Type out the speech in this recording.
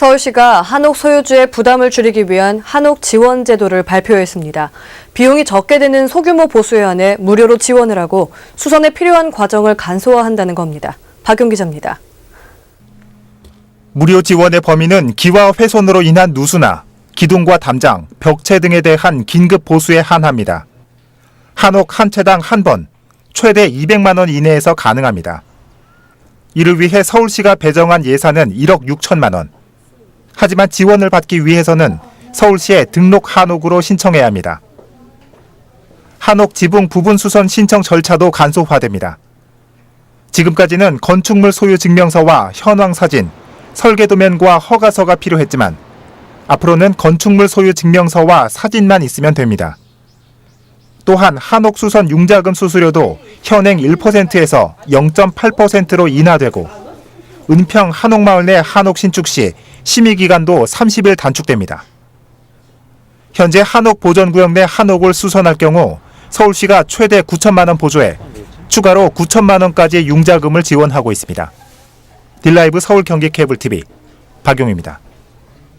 서울시가 한옥 소유주의 부담을 줄이기 위한 한옥 지원 제도를 발표했습니다. 비용이 적게 드는 소규모 보수에 한해 무료로 지원을 하고 수선에 필요한 과정을 간소화한다는 겁니다. 박용 기자입니다. 무료 지원의 범위는 기와 훼손으로 인한 누수나 기둥과 담장, 벽체 등에 대한 긴급 보수에 한합니다. 한옥 한 채당 한 번, 최대 200만 원 이내에서 가능합니다. 이를 위해 서울시가 배정한 예산은 1억 6천만 원. 하지만 지원을 받기 위해서는 서울시에 등록 한옥으로 신청해야 합니다. 한옥 지붕 부분 수선 신청 절차도 간소화됩니다. 지금까지는 건축물 소유 증명서와 현황 사진, 설계 도면과 허가서가 필요했지만 앞으로는 건축물 소유 증명서와 사진만 있으면 됩니다. 또한 한옥 수선 융자금 수수료도 현행 1%에서 0.8%로 인하되고 은평 한옥마을 내 한옥 신축 시 심의 기간도 30일 단축됩니다. 현재 한옥 보전구역 내 한옥을 수선할 경우 서울시가 최대 9천만 원 보조해 추가로 9천만 원까지 융자금을 지원하고 있습니다. 딜라이브 서울 경기 케이블 TV 박용입니다.